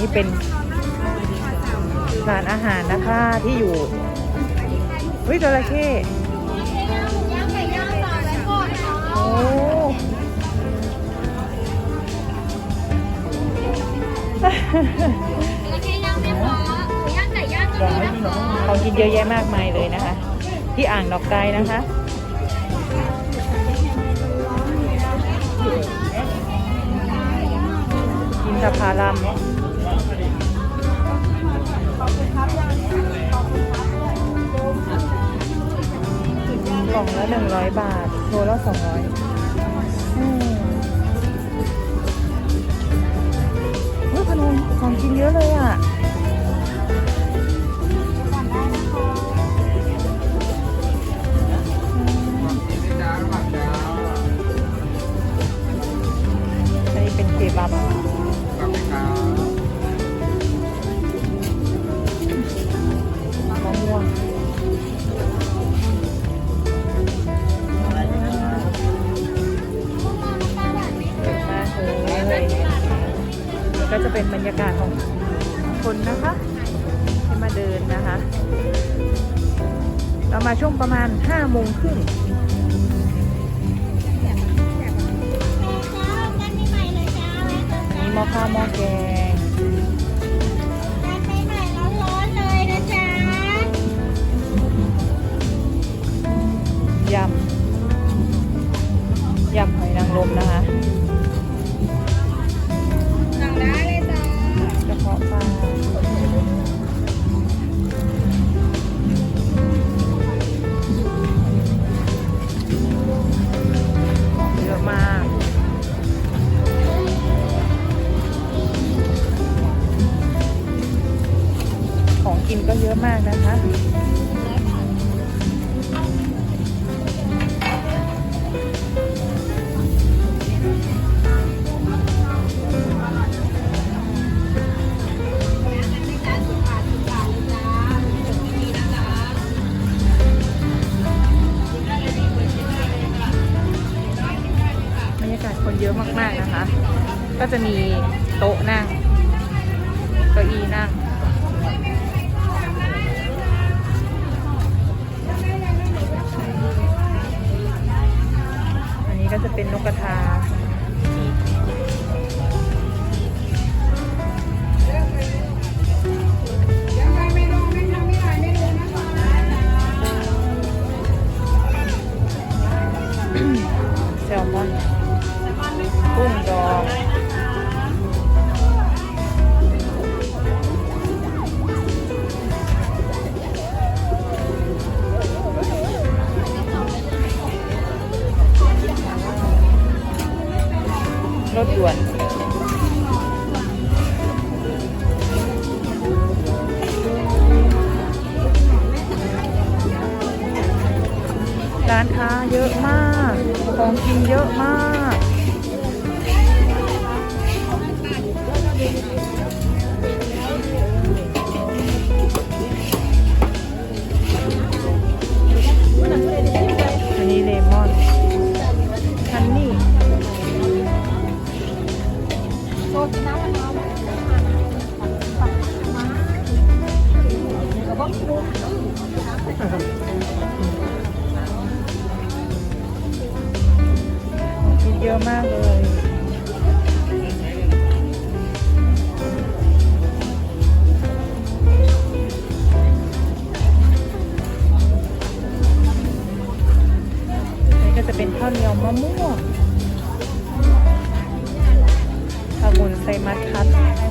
นี่เป็นร้านอาหารนะคะที่อยู่เฮ้ยจระเข้ย่างไก่ย่างสาและก่อนค่ะโอ้แล้วแค่ย่างไม่พอย่างไก่ย่างก็มีนะคะของกินเยอะแยะมากมายเลยนะคะ ที่อ่างดอกไกนะคะกินสะพาลัม กล่องละหนึ่งร้อยบาทโลละสองร้อยเฮ้ยพนมของกินเยอะเลยอะ มาเดินนะคะ เรามาช่วงประมาณ5โมงครึ่งมีมอข้าวมอแกง ก็จะมีโต๊ะนั่งเก้าอี้นั่ง อันนี้ก็จะเป็นนกกระทาแซลมอนกุ้งดอง ถด่วนร้านค้าเยอะมาก ของกินเยอะมาก เยอะมากเลยนี่ก็จะเป็นข้าวเหนียวมะม่วง มัสคับ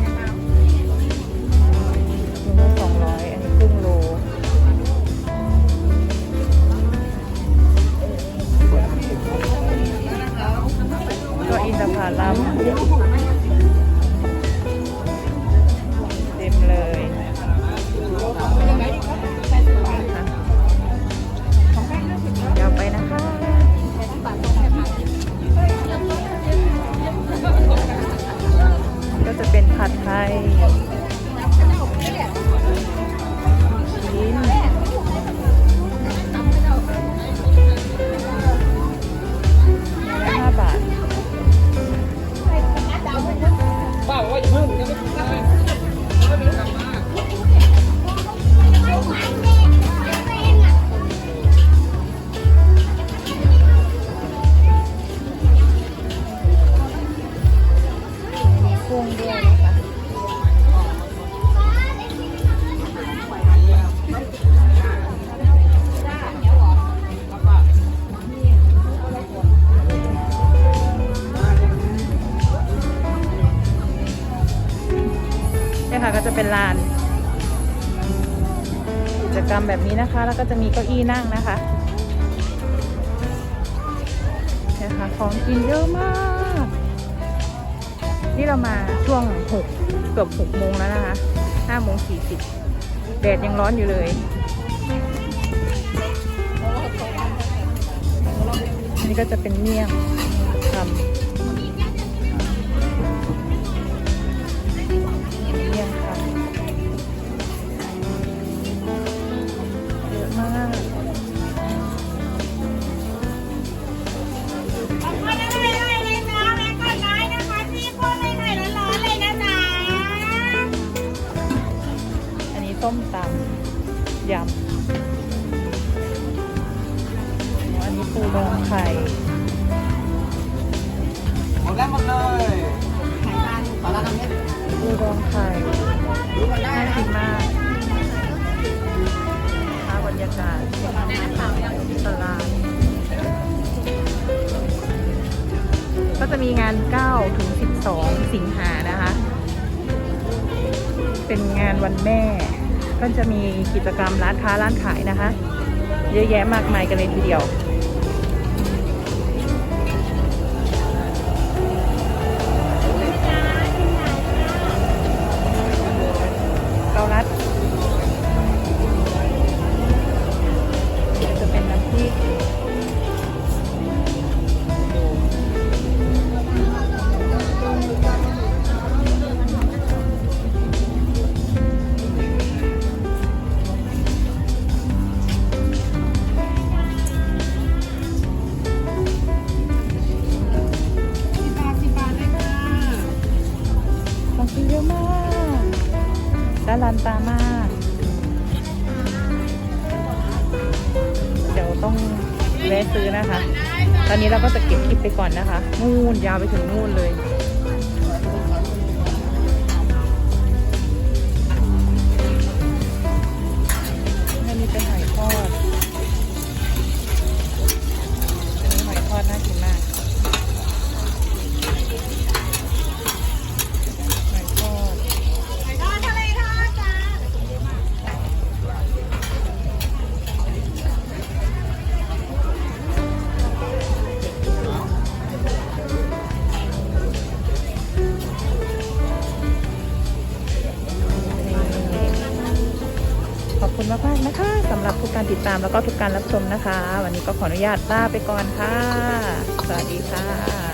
ผัดไทย จกรรมแบบนี้นะคะ แล้วก็จะมีเก้าอี้นั่งนะคะนี่ยค่ะของกินเยอะมาก นี่เรามาช่วงหกเกือบหกโมงแล้วนะคะห้าโมงสี่สิบแดดยังร้อนอยู่เลยนนี้ก็จะเป็นเมี่ยงทำ ดองไข่หมดแล้วหมดเลยปลาร้าน้ำเม็ดปูดองไข่น่ากินมากค่ะบรรยากาศตลาดก็จะมีงาน 9 ถึง 12 สิงหานะคะ เป็นงานวันแม่ ก็จะมีกิจกรรมร้านค้าร้านขายนะคะ เยอะแยะมากมายกันเลยทีเดียว คลิปไปก่อนนะคะ นู่นยาวไปถึงนู่นเลย รับทุกการติดตามแล้วก็ทุกการรับชมนะคะ วันนี้ก็ขออนุญาตลาไปก่อนค่ะ สวัสดีค่ะ